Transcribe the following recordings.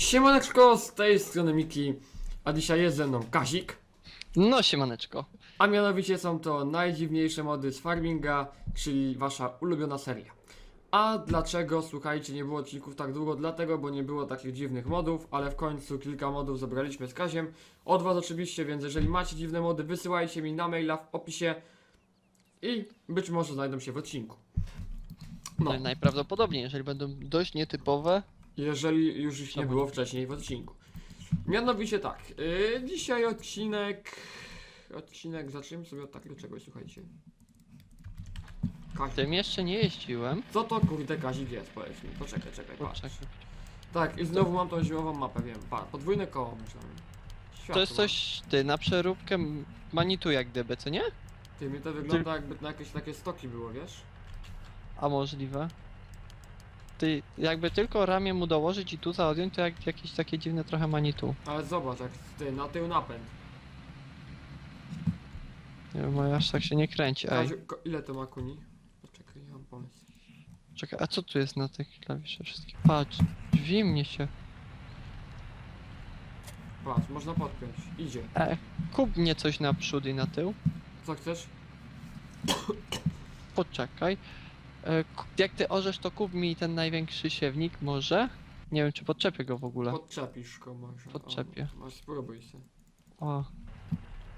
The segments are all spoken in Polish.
Siemaneczko, z tej strony Miki, a dzisiaj jest ze mną Kazik, No siemaneczko. a mianowicie są to najdziwniejsze mody z farminga, czyli wasza ulubiona seria. A dlaczego, słuchajcie, nie było odcinków tak długo? Dlatego, bo nie było takich dziwnych modów, ale w końcu kilka modów zebraliśmy z Kaziem. Od was oczywiście, więc jeżeli macie dziwne mody, wysyłajcie mi na maila w opisie i być może znajdą się w odcinku. No, No. Najprawdopodobniej, jeżeli będą dość nietypowe. Jeżeli już ich nie było nie? wcześniej w odcinku. Mianowicie tak, yy, dzisiaj odcinek. Odcinek, zacznijmy sobie od takiego czegoś, słuchajcie. Kazik. Tym jeszcze nie jeździłem. Co to kurde Kazik jest, powiedz mi. Poczekaj, czekaj, patrz. Poczekaj. Tak, i znowu mam tą zimową mapę, wiem. Pa, podwójne koło myślałem. Światło. To jest coś, ty, na przeróbkę manitu jak gdyby, co nie? Ty, mi to wygląda jakby na jakieś takie stoki było, wiesz? A możliwe. Ty, jakby tylko ramię mu dołożyć i tu zaodjąć, to jak jakieś takie dziwne trochę manitu. Ale zobacz, jak ty, na tył napęd. Nie wiem, moja aż tak się nie kręci. Ej, Kaziu, ko, ile to ma kuni? Poczekaj, ja mam pomysł. czekaj, a co tu jest na tych klawiszach wszystkich? Patrz, drzwi mnie się. Patrz, można podpiąć. Idzie. E, kup mnie coś na przód i na tył. Co chcesz? Poczekaj. E, jak ty orzesz, to kup mi ten największy siewnik, może? Nie wiem, czy podczepię go w ogóle. Podczepisz go może. Podczepię. O, masz spróbuj się. O,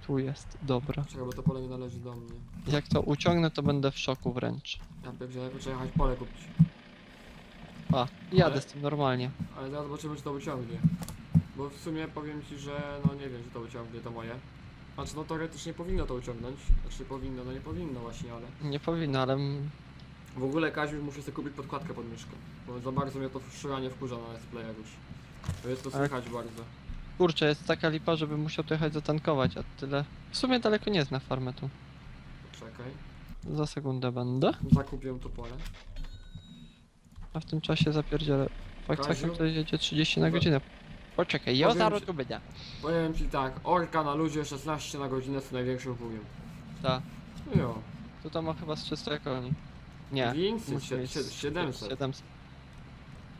tu jest, dobra. Czekaj, bo to pole nie należy do mnie. Jak to uciągnę, to będę w szoku wręcz. Ja pierdzielę, trzeba jechać pole kupić. A, jadę Ale- z tym normalnie. Ale zaraz zobaczymy, czy to wyciągnie. Bo w sumie powiem ci, że no nie wiem, czy to wyciągnie to moje. Znaczy no teoretycznie powinno to uciągnąć. Znaczy powinno, no nie powinno właśnie, ale... Nie powinno, ale W ogóle Kaziu muszę sobie kupić podkładkę pod myszkę. Bo za bardzo mnie to szuranie wkurza na let's playach już. To jest to Ale- słychać bardzo. kurczę, jest taka lipa, żeby musiał tu jechać zatankować, a tyle. W sumie daleko nie jest na farmę tu. Czekaj. Za sekundę będę, Zakupię to pole. a w tym czasie zapierdzielę. Fakt Kaziu? faktem to jedzie 30 na godzinę. Poczekaj, ja Powiem zaraz ci- tu będę. Powiem ci tak, orka na luzie 16 na godzinę z największym chujem. Ta, Jo. tu to ma chyba z 300 koni. Nie. Więcej, musi sie- mieć sie- z- 700. 700.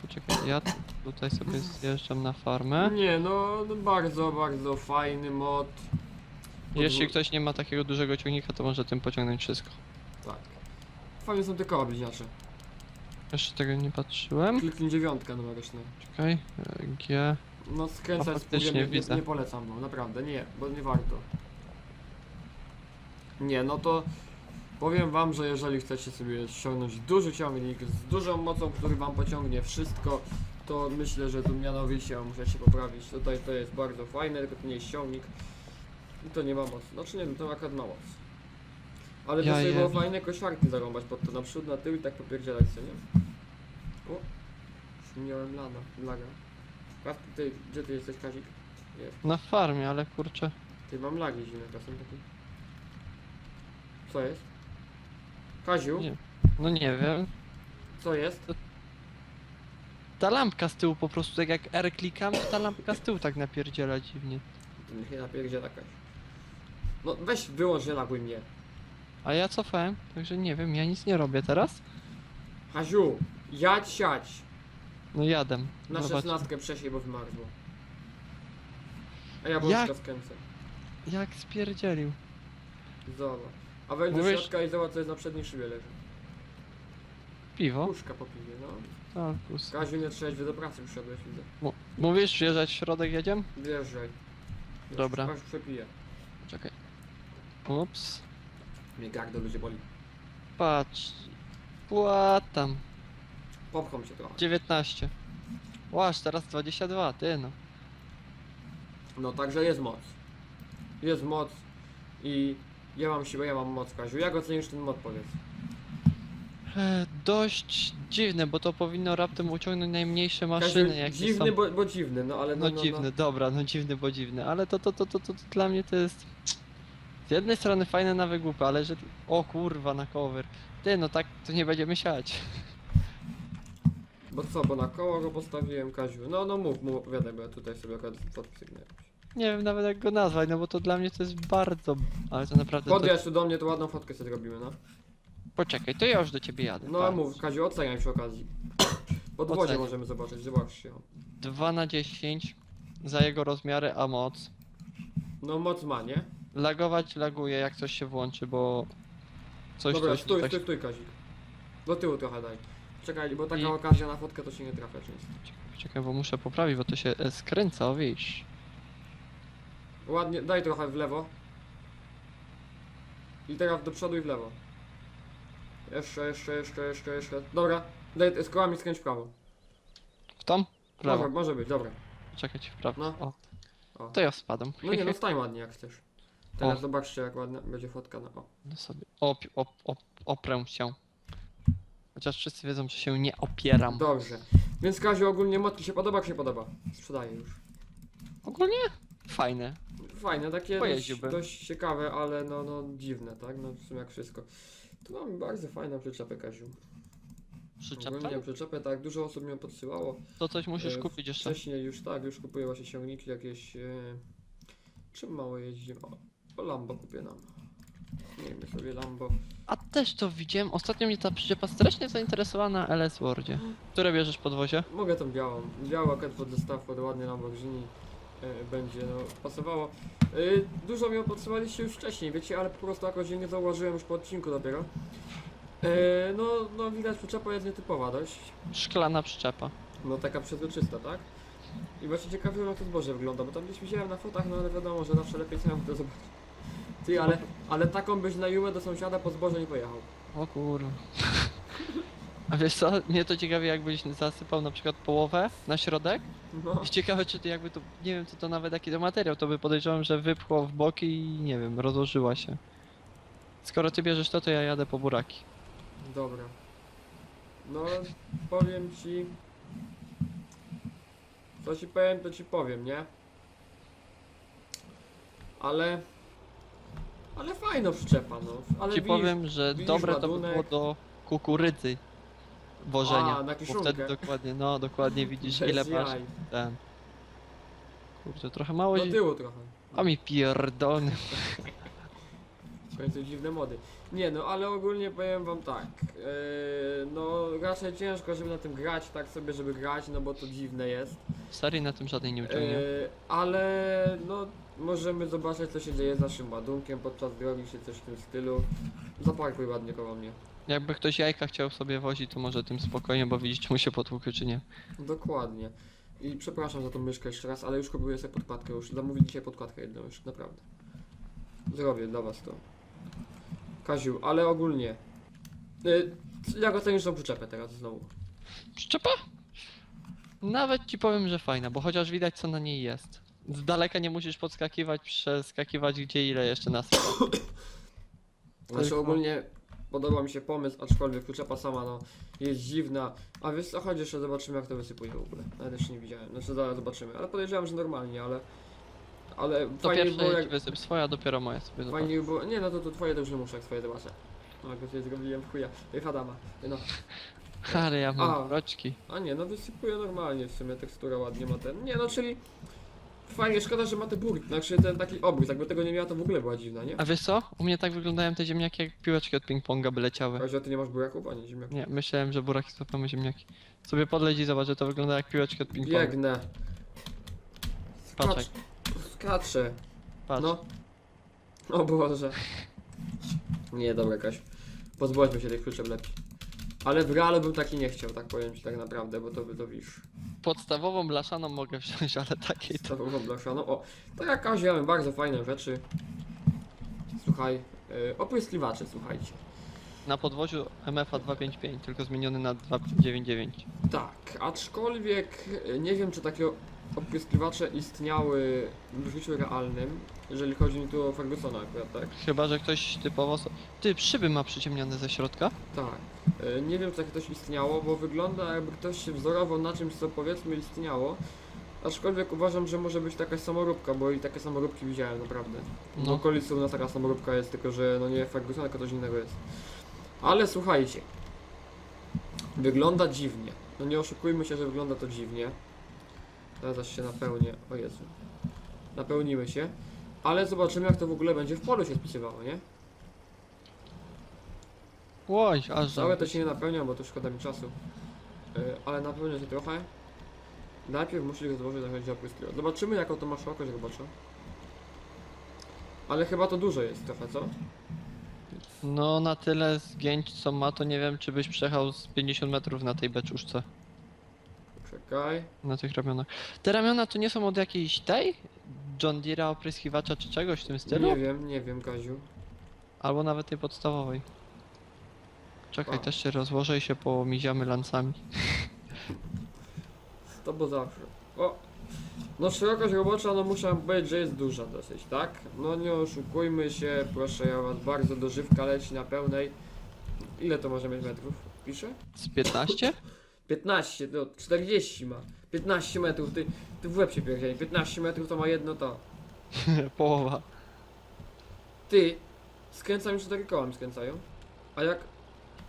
Poczekaj, ja tu- tutaj sobie zjeżdżam na farmę. Nie, no, no bardzo, bardzo fajny mod. Jeśli ktoś nie ma takiego dużego ciągnika, to może tym pociągnąć wszystko. Tak. Fajne są te koła bliźniacze. Jeszcze tego nie patrzyłem. Kliknij dziewiątkę numeryczną. Czekaj, e, G. No skręcać A faktycznie nie, nie, nie polecam, bo naprawdę nie, bo nie warto. Nie, no to powiem wam, że jeżeli chcecie sobie ściągnąć duży ciągnik z dużą mocą, który wam pociągnie wszystko, to myślę, że tu mianowicie muszę się poprawić. Tutaj to jest bardzo fajne, tylko to nie jest ciągnik. I to nie ma mocy. Znaczy nie wiem, to akurat ma moc. Ale to Ja sobie było jebie. fajne koszarki zarąbać pod to na przód, na tył i tak popierdzielać się, nie? O! Już miałem lana, laga. Kasp, ty, gdzie ty jesteś Kazik? Na farmie, ale kurczę. Ty mam lagi zimne czasem taki. Co jest? Kaziu? Nie. No nie wiem. Co jest? Ta lampka z tyłu po prostu, tak jak R klikam, to ta lampka z tyłu tak napierdziela dziwnie. Niech nie napierdzie jakaś. No weź wyłącz, nie laguj mnie. A ja cofałem, także nie wiem, ja nic nie robię teraz. Kaziu, jadź siać. No jadę. Na Zobacz. szesnastkę przesiej, bo wymarzło. A ja Jak? skręcę. Jak spierdzielił. Zobacz. A wejdź do Mówisz- środka i zobacz co jest na przedniej szybie leży. Piwo? Puszka po piwie, no. Alkus. Kaziu nie trzeźwy do pracy przyszedłeś, widzę. Mu- Mówisz, wjeżdżać w środek jedziemy? Wjeżdżaj. Już, Dobra. Aż przepiję. Czekaj. Ups. Mnie gardło ludzie boli. Patrz. Płatam. Popcham cię trochę. 19. Łaż, teraz 22, ty no. No także jest moc. Jest moc i ja mam siłę, ja mam moc, Kaziu. Jak ocenisz ten mod, powiedz? E, dość dziwne, bo to powinno raptem uciągnąć najmniejsze maszyny, Kaziu, jakie dziwny, są. bo, bo dziwny, no ale no, No dziwny, dobra, no dziwny, bo dziwny, ale to, to, to, to, to, to dla mnie to jest... Z jednej strony fajne na wygłupy, ale że... O kurwa, na cover. Ty, no tak to nie będziemy siać. Bo co, bo na koło go postawiłem, Kaziu. No, no mów, mów, opowiadaj, bo ja tutaj sobie akurat podsygnę. Nie wiem nawet jak go nazwać, no bo to dla mnie to jest bardzo... Ale to naprawdę... To... Podjedź tu do mnie, to ładną fotkę sobie robimy, no. Poczekaj, to ja już do ciebie jadę. No a patrz. mów, Kaziu, oceniaj przy okazji. Podwozie Oceniam. możemy zobaczyć, zobaczcie. 2 na 10 za jego rozmiary, a moc. No moc ma, nie? Lagować laguje jak coś się włączy, bo coś Dobra, coś stój, tak stój, stój Kazik. Do tyłu trochę daj. Czekaj, bo taka I- okazja na fotkę to się nie trafia często. Czekaj, bo muszę poprawić, bo to się e, skręca, o widzisz. Ładnie, daj trochę w lewo. I teraz do przodu i w lewo. Jeszcze, jeszcze, jeszcze, jeszcze, jeszcze. Dobra, daj z kołami skręć w prawo. W tą? W lewo. Może, może być, dobra. Czekać w prawo. No. O, O. to ja spadam. No nie, no stań ładnie jak chcesz. Teraz O. zobaczcie jak ładna będzie fotka na o. No sobie op, op, op, oprę się. Chociaż wszyscy wiedzą, że się nie opieram. Dobrze. Więc Kaziu ogólnie motki się podoba, jak się podoba. Sprzedaję już. Ogólnie fajne. Fajne, takie dość, Pojeździłbym. dość ciekawe, ale no, no dziwne, tak? No w sumie jak wszystko. Tu mam bardzo fajną przyczepę, Kaziu. Przyczepę? Przyczepę, tak, dużo osób mi ją podsyłało. To coś musisz E, kupić jeszcze. Wcześniej już tak, już kupuję właśnie ciągniki jakieś. E, czym mało jeździmy? O, o Lambo kupię nam. Miejmy sobie Lambo. A też to widziałem. Ostatnio mnie ta przyczepa strasznie zainteresowała na LS Wordzie. Które bierzesz podwozie? Mogę tą białą. Białą akurat pod zestaw, pod ładny Lamborghini będzie no, pasowało. E, dużo mi ją podsyłaliście już wcześniej, wiecie, ale po prostu jakoś nie zauważyłem już po odcinku dopiero. E, no, no widać przyczepa jest nietypowa dość. Szklana przyczepa. No taka przezroczysta, tak? I właśnie ciekawe jak to zboże wygląda, bo tam gdzieś widziałem na fotach, no ale wiadomo, że zawsze lepiej samemu to zobaczyć. Ty, ale, ale taką byś na Jumę do sąsiada po zboże nie pojechał. O kurwa. A wiesz co? Mnie to ciekawi jakbyś zasypał na przykład połowę na środek. No, I ciekawe czy ty jakby to, nie wiem co to nawet jaki to materiał, to by podejrzewam, że wypchło w boki i nie wiem, rozłożyła się. Skoro ty bierzesz to, to ja jadę po buraki. dobra. No, powiem ci... Co ci powiem, to ci powiem, nie? Ale... Ale fajno przyczepa, no. Ale Ci widzisz, powiem, że widzisz dobre to by ładunek? było do kukurydzy wożenia. A, na bo wtedy dokładnie, no dokładnie widzisz Bez ile masz jaj. ten. Kurczę, trochę mało Do tyłu trochę. A mi pierdolny. W końcu dziwne mody. Nie no, ale ogólnie powiem wam tak. Yy, no raczej ciężko, żeby na tym grać tak sobie, żeby grać, no bo to dziwne jest. Serii na tym żadnej nie uciągnie. Yy, ale no możemy zobaczyć co się dzieje z naszym ładunkiem podczas drogi, czy coś w tym stylu. Zaparkuj ładnie koło mnie. Jakby ktoś jajka chciał sobie wozić, to może tym spokojnie, bo widzicie mu się potłukły czy nie. Dokładnie. I przepraszam za tą myszkę jeszcze raz, ale już kupuję sobie podkładkę już. Zamówię dzisiaj podkładkę jedną już, naprawdę. Zrobię dla was to. Kaziu, ale ogólnie. Yy, jak ocenisz tą przyczepę teraz znowu? Przyczepa? Nawet ci powiem, że fajna, bo chociaż widać co na niej jest. Z daleka nie musisz podskakiwać, przeskakiwać gdzie ile jeszcze nas. Znaczy Tylko- ogólnie podoba mi się pomysł, aczkolwiek przyczepa sama no, jest dziwna. A wiesz co, chodź jeszcze zobaczymy jak to wysypuje w ogóle. Nawet jeszcze nie widziałem, znaczy zaraz zobaczymy. Ale podejrzewam, że normalnie, ale... Ale To fajnie by pierwsze było jak... jak... wysyp swoja, dopiero moja sobie zobacz. Fajnie by było... Nie no to, to twoje to już nie muszę, jak swoje zobaczę. No jak sobie zrobiłem w chuja. Ej, Hadama. No. Ale ja A. mam roczki. A nie, no wysypuje normalnie w sumie, tekstura ładnie ma ten. Nie no, czyli... Fajnie, szkoda, że ma te burki, znaczy ten taki obrót, jakby tego nie miała to w ogóle była dziwna, nie? A wiesz co? U mnie tak wyglądają te ziemniaki jak piłeczki od ping-ponga by leciały. Kasia, ty nie masz buraków, a nie ziemniaków. Nie, myślałem, że buraki złapiamy ziemniaki. Sobie podleć i zobacz, że to wygląda jak piłeczki od ping-ponga. Biegnę. Patrz, Skacz, skaczę. patrz. No. O Boże. Nie, dobra Kaś. Pozbądźmy się tych przyczep lepiej. Ale w realu bym taki nie chciał, tak powiem ci tak naprawdę, bo to by to wisz. Podstawową blaszaną mogę wziąć, ale takiej to... Stawową blaszaną. O, to jak Kasia, mamy bardzo fajne rzeczy. Słuchaj, yy, opryskiwacze, słuchajcie. Na podwoziu MFA 255, tylko zmieniony na 299. Tak, aczkolwiek y, nie wiem, czy takie opryskiwacze istniały w życiu realnym, jeżeli chodzi mi tu o Fergusona akurat, tak? Chyba, że ktoś typowo... so- Ty, szyby ma przyciemnione ze środka? Tak. E, Nie wiem, czy takie coś istniało, bo wygląda jakby ktoś się wzorował na czymś, co powiedzmy istniało. Aczkolwiek uważam, że może być taka samoróbka, bo i takie samoróbki widziałem naprawdę. W No. okolicy u nas taka samoróbka jest, tylko że no nie Ferguson, tylko coś innego jest. Ale słuchajcie. Wygląda dziwnie. No nie oszukujmy się, że wygląda to dziwnie. Teraz aż się napełnię. O Jezu. Napełnimy się. Ale zobaczymy, jak to w ogóle będzie w polu się spisywało, nie? Łoś, aż Całe to się nie napełnia, bo to szkoda mi czasu. Yy, ale napełnię się trochę. Najpierw musisz rozłożyć narzędzia opryskliwe. Zobaczymy jaką to ma szerokość robocza. Ale chyba to dużo jest trochę, co? No na tyle zgięć co ma, to nie wiem czy byś przejechał z 50 metrów na tej beczuszce. Czekaj. Na tych ramionach. Te ramiona to nie są od jakiejś tej? John Deere'a opryskiwacza czy czegoś w tym stylu? Nie wiem, nie wiem, Kaziu. Albo nawet tej podstawowej. Czekaj, A. też się rozłożę i się pomiziamy lancami. To bo zawsze. O! No szerokość robocza, no muszę powiedzieć, że jest duża dosyć, tak? No nie oszukujmy się, proszę ja was bardzo, dożywka leci na pełnej. Ile to może mieć metrów? Pisze? Z 15? 15, to 40 ma. 15 metrów, ty, ty w łeb się pierdzieli. 15 metrów to ma jedno to. Połowa. Ty, skręcają cztery koła mi skręcają. A jak...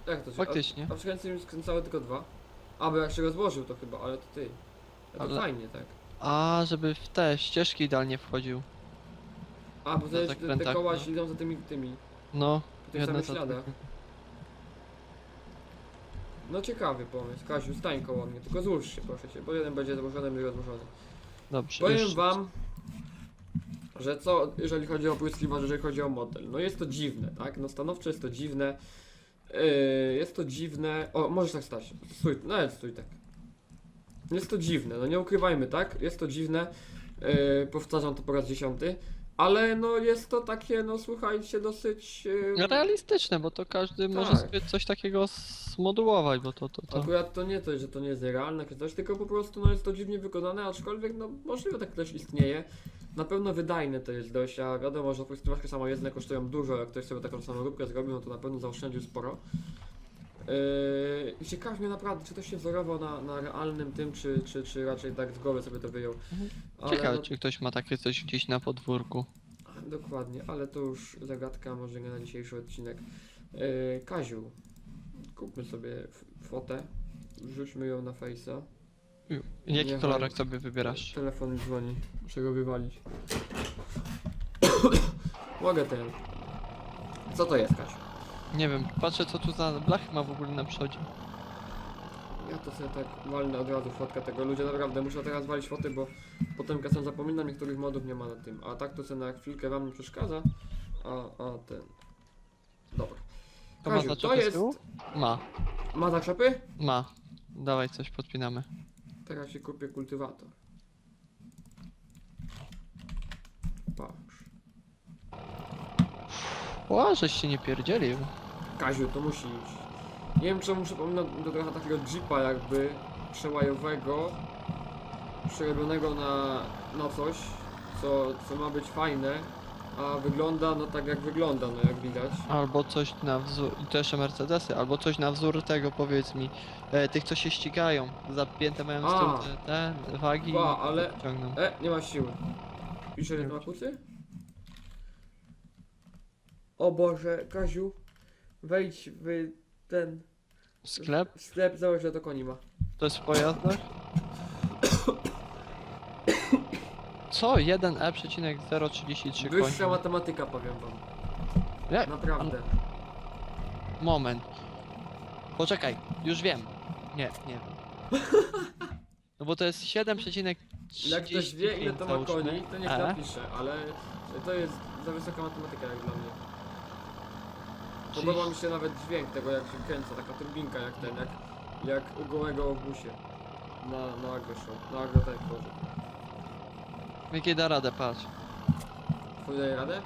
Jak to się... Faktycznie. A, a mi skręcały tylko dwa. A, bo jak się rozłożył to chyba, ale to ty. A to Ale- fajnie, tak. A, żeby w te ścieżki idealnie wchodził. A, bo te, te, te zakrętach, koła no. idą za tymi, tymi. No, Po tych jedna samych za śladach. No ciekawy pomysł. Kasiu, stań koło mnie, tylko złóż się proszę cię, bo jeden będzie złożony, drugi rozłożony. Dobrze. Powiem już- wam, że co, jeżeli chodzi o pryskiwacz, jeżeli chodzi o model, no jest to dziwne, tak? No stanowczo jest to dziwne. Yy, jest to dziwne. O, możesz tak stać. Stój, nawet stój tak. Jest to dziwne, no nie ukrywajmy, tak? Jest to dziwne. Yy, powtarzam to po raz dziesiąty. Ale no jest to takie, no słuchajcie, dosyć. Yy, Realistyczne, bo to każdy może Tak. sobie coś takiego zmodułować, bo to, to, to. Akurat to nie to, że to nie jest realne czy coś, tylko po prostu no, jest to dziwnie wykonane, aczkolwiek no możliwe tak też istnieje. Na pewno wydajne to jest dość, a wiadomo, że opryskiwaczki samojezdne kosztują dużo, jak ktoś sobie taką samą róbkę zrobił, no to na pewno zaoszczędził sporo. Yy, ciekawi mnie naprawdę, czy to się wzorował na, na realnym tym, czy, czy, czy raczej tak z głowy sobie to wyjął. Ale Ciekawe, no, czy ktoś ma takie coś gdzieś na podwórku. Dokładnie, ale to już zagadka może nie na dzisiejszy odcinek. Yy, Kaziu, kupmy sobie f- fotę, wrzućmy ją na Face'a. Jaki kolorek sobie wybierasz? Telefon mi dzwoni, muszę go wywalić. Mogę ten. Co to jest, Kasiu? Nie wiem, patrzę co tu za blachy ma w ogóle na przodzie. Ja to sobie tak walnę od razu fotkę tego. Ludzie naprawdę muszę teraz walić foty, bo potem czasem zapominam, niektórych modów nie ma na tym. A tak to sobie na chwilkę wam nie przeszkadza. A, a ten. Dobra. To ma Kaziu, to zaczepy z jest... tyłu? Ma, Ma zaczepy? ma. Dawaj coś podpinamy. Teraz się kupię kultywator. Patrz. O, żeś się nie pierdzielił. Kaziu, to musi iść. Nie wiem czemu przypomina do trochę takiego jeepa jakby przełajowego, przerobionego na, na coś, co, co ma być fajne, a wygląda no tak jak wygląda, no jak widać. Albo coś na wzór, i to jeszcze Mercedesy, albo coś na wzór tego powiedz mi, e, tych co się ścigają, zapięte mają z A. tyłu te, te wagi Ba, ale- ciągną. E, nie ma siły. Pisze, że to ma kucy? O Boże, Kaziu, wejdź w ten Sklep? sklep, zobacz, że to koni ma. To jest w pojazdach? Co? E 1E,033 Wyższa matematyka, powiem wam. Jak? Naprawdę. Moment. Poczekaj, już wiem. Nie, nie wiem. No bo to jest 7,30 Jak ktoś wie ile to ma załóżmy. koni, to niech E? napisze, ale to jest za wysoka matematyka jak dla mnie. Podoba mi się nawet dźwięk tego jak się kręca, taka turbinka jak ten, jak, jak u gołego w busie. Na, na agro show, na agro może. Jakie da radę, patrz. Twój daje radę?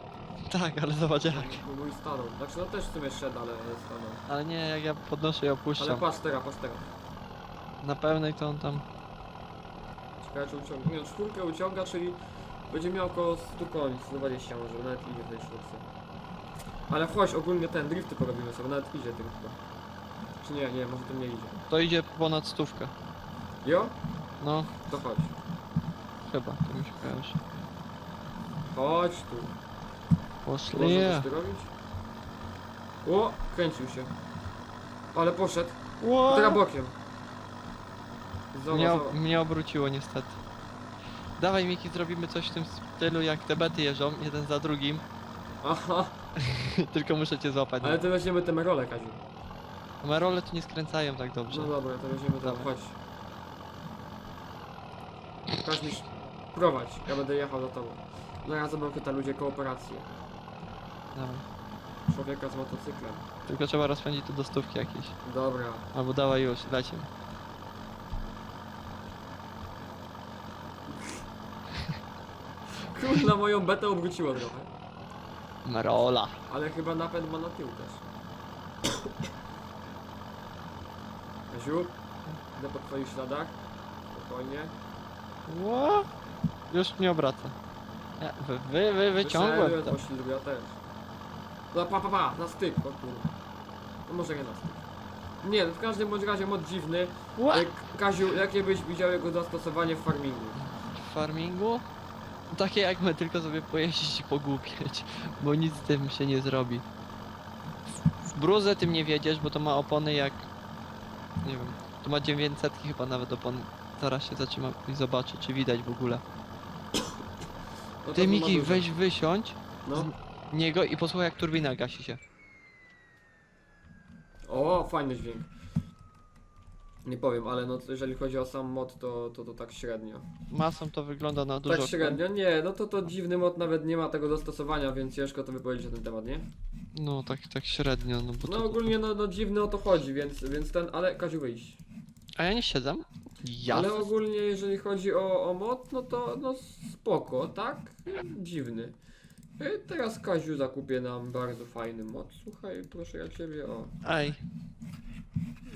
Tak, ale zobacz jak. Bo mój stanął. Znaczy no też w sumie szedł, ale stanął. Ale nie, jak ja podnoszę i Ale opuszczam. patrz teraz, patrz teraz. Na pełnej to on tam... Ciekawe czy uciąga. Nie, czwórkę uciąga, czyli będzie miał około 100 koni, 120 może, nawet idzie w tej czwórce. Ale chodź, ogólnie ten, drifty porobimy sobie, nawet idzie chyba. Czy nie, nie, może to nie idzie. To idzie ponad stówkę. Jo? No, To chodź. chyba, to mi się kojarzy. Chodź tu. Poszli. Można coś tu robić? O, kręcił się. Ale poszedł. Ło! Teraz bokiem. Zobacz, Mnie, zobacz. mnie obróciło niestety. Dawaj Miki, zrobimy coś w tym stylu jak te bety jeżdżą, jeden za drugim. Aha, Tylko muszę cię złapać. ale to weźmiemy te merole, Kaziu. Merole tu nie skręcają tak dobrze. No dobra, to weźmiemy Dawaj. chodź. Każ mi sz- prowadź, ja będę jechał za tobą. Zaraz zobaczę ta ludzie kooperację. Dawaj. Człowieka z motocyklem. Tylko trzeba rozpędzić to do stówki jakieś. Dobra. Albo dawaj już, lecimy. Król na moją betę obróciło trochę. Marola. Ale chyba napęd ma na tył też. Kaziu, idę po twoich śladach. Spokojnie. Ło? Już nie obraca. Nie, Wy, wy, wy wyciągłem Wyszedłem, to. poślizg, ja też. No pa, pa, pa, na styk, o kurwa. No może nie na styk. Nie, no w każdym bądź razie mod dziwny. Ła? E, Kaziu, jakie byś widział jego zastosowanie w farmingu? W farmingu? Takie jak my, tylko sobie pojeździć i pogłupieć, bo nic z tym się nie zrobi. W- bruzę tym nie wiedziesz, bo to ma opony jak... Nie wiem, to ma 900 chyba nawet opon. Zaraz się zatrzymam i zobaczę, czy widać w ogóle. No Ty to Miki, weź wysiądź No. z niego i posłuchaj jak turbina gasi się. O, fajny dźwięk. Nie powiem, ale no jeżeli chodzi o sam mod, to, to, to tak średnio. Masą to wygląda na dużo... Tak średnio, nie, no to to dziwny mod nawet nie ma tego dostosowania, więc ciężko to wypowiedzieć na ten temat, nie? No tak, tak średnio, no bo No to... ogólnie no, no dziwny o to chodzi, więc, więc ten, ale Kaziu wyjść. A ja nie siedzę? Ja? Ale ogólnie jeżeli chodzi o, o mod, no to no spoko, tak? Dziwny. E, Teraz Kaziu zakupię nam bardzo fajny mod. Słuchaj, proszę ja ciebie o. Ej.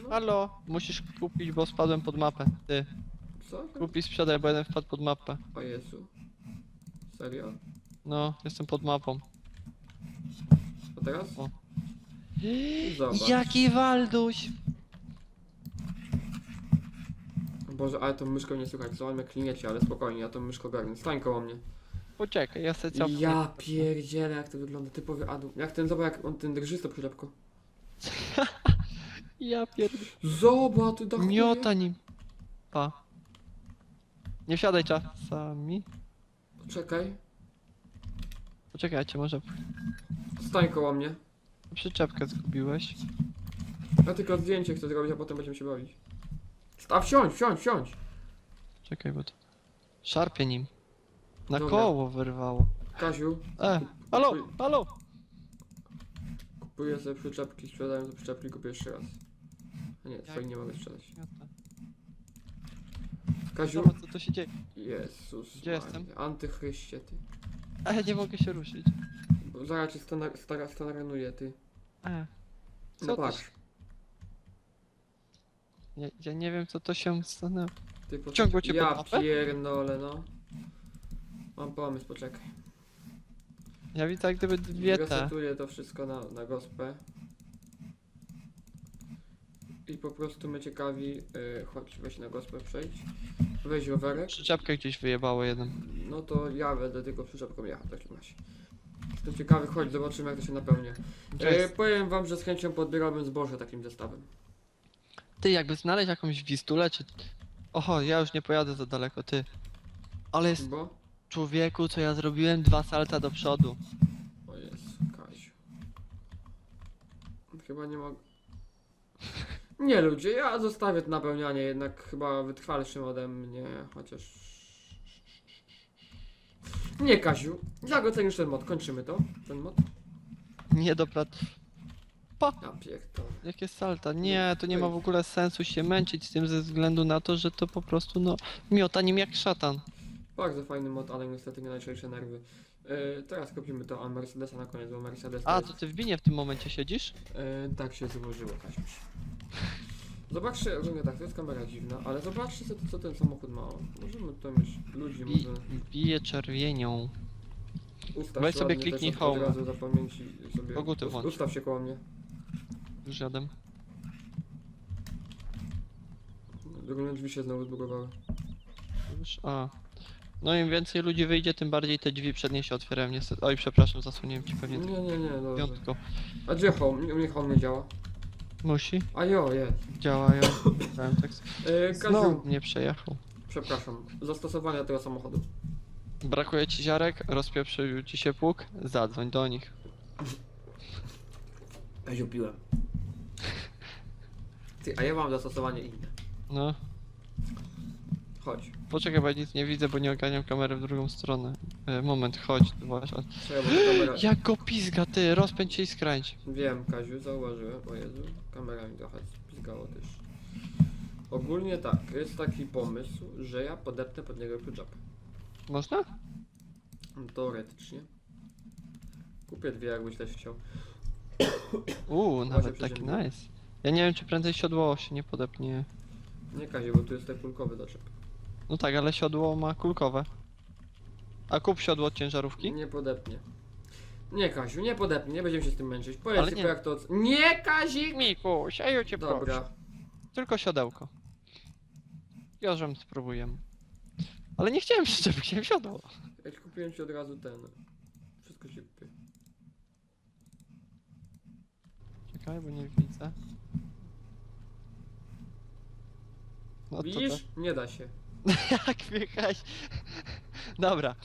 Halo, musisz kupić, bo spadłem pod mapę. Ty, Co? kup i sprzedaj, bo jeden wpadł pod mapę. O Jezu. Serio? No, jestem pod mapą. A teraz? O. Zobacz. Jaki Walduś! Boże, ale tą myszką nie słychać, co mam jak kliniecie, ale spokojnie, ja tą myszką garnę. Stań koło mnie. Poczekaj, ja sobie cofnę. Ja pierdzielę, jak to wygląda, typowy Adam. Jak ten, zobacz, jak on ten drży to przylepko. Ja pierd... Zobacz, ty dachuje. Miota nim. Pa. Nie wsiadaj czasami. Czekaj, Poczekajcie, może stań koło mnie. przyczepkę zgubiłeś. Ja tylko zdjęcie chcę zrobić, a potem będziemy się bawić. A wsiądź, wsiądź, wsiądź. Czekaj, bo to... Szarpie nim. Na Dobra. koło wyrwało. Kaziu, E, halo, halo! kupuję sobie przyczepki, sprzedaję sobie przyczepki, kupię jeszcze raz. A nie, swoich nie mogę sprzedać. Kaziu, Zobacz co to się dzieje. Jezus Gdzie Maria. jestem? Antychryście, ty. A ja nie mogę się ruszyć. Bo zaraz cię stana, stara, ty. E. Co No to patrz, się- Ja, ja nie wiem co to się stanęło. ty poczekaj. Ciągło cię Ja mapę? pierdolę, no. Mam pomysł, poczekaj. Ja widzę jak gdyby dwie te. Resetuję to wszystko na, na gospę. I po prostu my ciekawi, yy, chodź, weź na gospę przejdź. Weź rowerek. Przyczepkę gdzieś wyjebało jeden. No to ja będę tylko przyczepką jechał w takim razie. Jestem ciekawy, chodź, zobaczymy jak to się napełnia. Gdzie E, jest? powiem wam, że z chęcią podbierałbym zboże takim zestawem. Ty jakby znaleźć jakąś wistulę czy... Oho, ja już nie pojadę za daleko, ty. Ale jest Bo? człowieku, co ja zrobiłem dwa salta do przodu. O jest, Kaziu. Chyba nie mogę. Nie ludzie, ja zostawię to napełnianie, jednak chyba wytrwalszym ode mnie, chociaż... Nie Kaziu, jak ocenisz ten mod? Kończymy to? Ten mod? Nie dobra. Ja pierdolę. Jakie salta? Nie, to nie ma w ogóle sensu się męczyć z tym ze względu na to, że to po prostu no miota nim jak szatan. Bardzo fajny mod, ale niestety nie najczęstsze nerwy. E, teraz kupimy to, a Mercedesa na koniec, bo Mercedes to A, jest... to ty w binie w tym momencie siedzisz? E, tak się złożyło, Kaziuś. Zobaczcie, ogólnie tak, to jest kamera dziwna, ale zobaczcie co, co ten samochód ma. Możemy to mieć ludzi, Bi może bije czerwienią. ustaw weź się sobie ładnie, kliknij tak od home. razu sobie. Ust- włącz. Ustaw się koło mnie. Już jadem. Ogólnie drzwi się znowu zbugowały. Już, a. No im więcej ludzi wyjdzie, tym bardziej te drzwi przednie się otwierają niestety. Oj, przepraszam, zasłoniłem ci pewnie Nie, nie, nie, dobrze. piątką. A gdzie home? U mnie home nie działa. Musi? A jo, jest. Działają. Dałem tak. E, Znowu Kaziu, mnie przejechał. przepraszam, zastosowania tego samochodu. Brakuje ci ziarek, rozpieprzył ci się pług, zadzwoń do nich. Kaziu, piłem. Ty, a ja mam zastosowanie inne. No, Chodź. Poczekaj, bo ja nic nie widzę, bo nie ogarniam kamery w drugą stronę. E, moment, chodź, właśnie. Czekaj, bo to kamera... Jak go pizga, ty, rozpędź się i skręć. Wiem, Kaziu, zauważyłem. O Jezu, kamera mi trochę spizgało też. Ogólnie tak, jest taki pomysł, że ja podepnę pod niego kluczapę. Można? Teoretycznie. Kupię dwie, jakbyś też chciał. Uuu, nawet taki nice. Ja nie wiem, czy prędzej siodło się nie podepnie. Nie Kaziu, bo tu jest ten kulkowy doczep. No tak, ale siodło ma kulkowe. A kup siodło od ciężarówki? Nie podepnie. Nie Kaziu, nie podepnie, nie będziemy się z tym męczyć. Powiedz Ale tylko nie. jak to... oc- Nie Kazik! Mikuś, a ja cię proszę. Dobra. Tylko siodełko. Jożem spróbujemy. Ale nie chciałem przyczepy, chciałem siodło. Ja ci kupiłem ci od razu ten. Wszystko ci kupię. Czekaj, bo nie widzę. No co to? Widzisz? Nie da się. Jak wjechać? Dobra.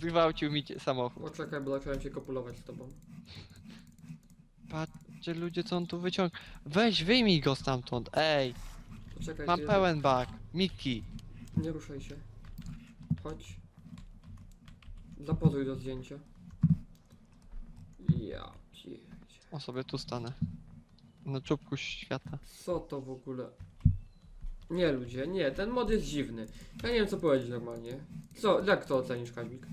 Zgwałcił mi cię samochód. Poczekaj, bo zacząłem się kopulować z tobą. Patrzcie ludzie, co on tu wyciąga. Weź, wyjmij go stamtąd. Ej, Poczekaj, mam ty pełen bak. Miki. Nie ruszaj się. Chodź. Zapozuj do zdjęcia. Ja pierdzie. O sobie tu stanę. Na czubku świata. Co to w ogóle? Nie ludzie, nie, ten mod jest dziwny. Ja nie wiem co powiedzieć normalnie. Co, jak to ocenisz Kaźmik?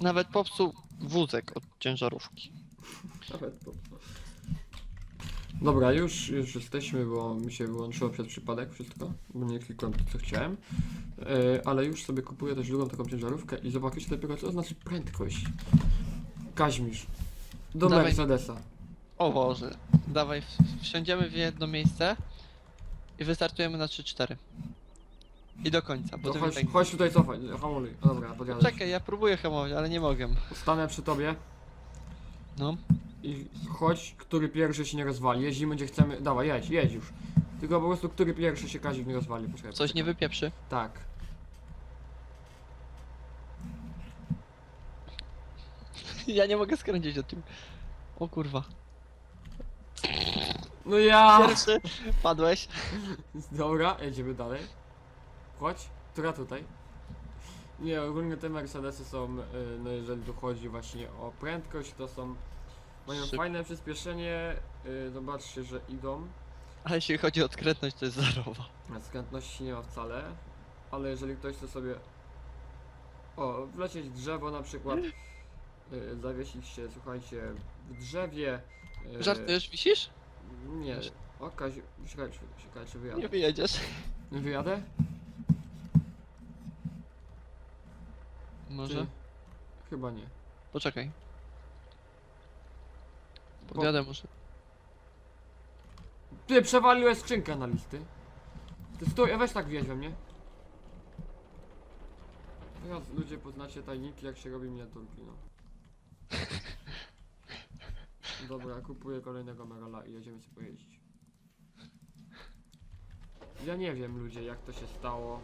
Nawet popsuł wózek od ciężarówki. Nawet po. Dobra, już, już jesteśmy, bo mi się wyłączyło przez przypadek wszystko, bo nie klikłem to co chciałem. E, ale już sobie kupuję też drugą taką ciężarówkę i zobaczycie dopiero co znaczy prędkość. Kaźmisz. Do Dawaj. Mercedesa. O Boże. Dawaj, w- wsiądziemy w jedno miejsce i wystartujemy na 3-4. I do końca, bo ty chodź, tak... chodź tutaj cofaj, hamuluj. Dobra, podjadę. Czekaj, ja próbuję hamować, ale nie mogę. Stanę przy tobie No. i chodź, który pierwszy się nie rozwali. Jeździmy gdzie chcemy. Dawaj, jedź, jedź już. Tylko po prostu który pierwszy się Kazik nie rozwali. Poczekaj, Coś nie poczekaj. wypieprzy. Tak. Ja nie mogę skręcić od tyłu. O kurwa. No ja! Pierwszy. Padłeś. Dobra, jedziemy dalej. Chodź, która tutaj? Nie, ogólnie te Mercedesy są, y, no jeżeli tu chodzi właśnie o prędkość, to są, mają Szyb- fajne przyspieszenie, y, zobaczcie, że idą, Ale jeśli chodzi o odkrętność, to jest zerowa. skrętności nie ma wcale, ale jeżeli ktoś chce sobie, o, wlecieć w drzewo na przykład, y, zawiesić się, słuchajcie, w drzewie, y, Żartujesz, wisisz? Nie, o Kaziu, czekaj, czekaj, czy wyjadę. Nie wyjedziesz. Wyjadę? Może? Ty? Chyba nie. Poczekaj. Podjadę może. Ty przewaliłeś skrzynkę na listy. Ty stój, weź tak wjeźdź we mnie. Teraz ludzie poznacie tajniki jak się robi miniaturki, no. Dobra, kupuję kolejnego Merola i jedziemy sobie pojeździć. Ja nie wiem ludzie jak to się stało.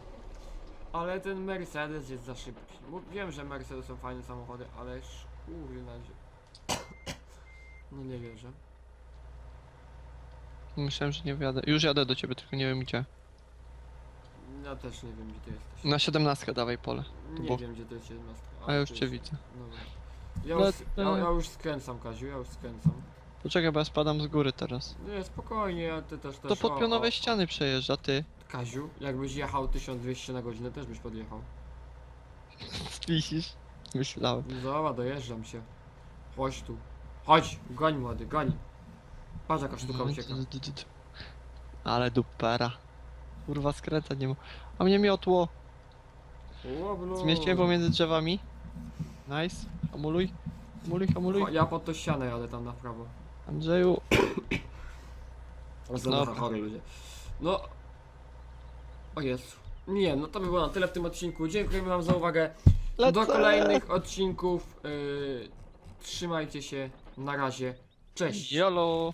Ale ten Mercedes jest za szybki. Bo Wiem, że Mercedes są fajne samochody, ale szkurna No nie wierzę. Myślałem, że nie wyjadę. Już jadę do ciebie, tylko nie wiem gdzie. Ja też nie wiem gdzie ty jesteś. Na 17 dawaj pole. Nie bo- wiem gdzie to jest 17. A ja już cię widzę. Dobra. Ja, No już, to- ja, ja już skręcam Kaziu, ja już skręcam. Poczekaj, bo ja spadam z góry teraz. Nie, spokojnie, ja ty też też. To pod pionowe o, ściany przejeżdża, ty. Kaziu, jakbyś jechał 1200 na godzinę, też byś podjechał. Wisisz? Myślałem. Dobra, dojeżdżam się. Chodź tu. Chodź, goń młody, goń. Patrz jaka sztuka ucieka. Ale dupera. Kurwa skręca nie ma. A mnie miotło. Łoblu. Zmieściłem pomiędzy drzewami. Nice. Hamuluj. Hamuluj, hamuluj. Ja pod to ścianę jadę tam na prawo. Andrzeju. Dobra. chory ludzie. No. O Jezu. Nie, no to by było na tyle w tym odcinku. Dziękujemy wam za uwagę. Do Lecę. kolejnych odcinków. Yy, trzymajcie się. Na razie. Cześć. Jolo.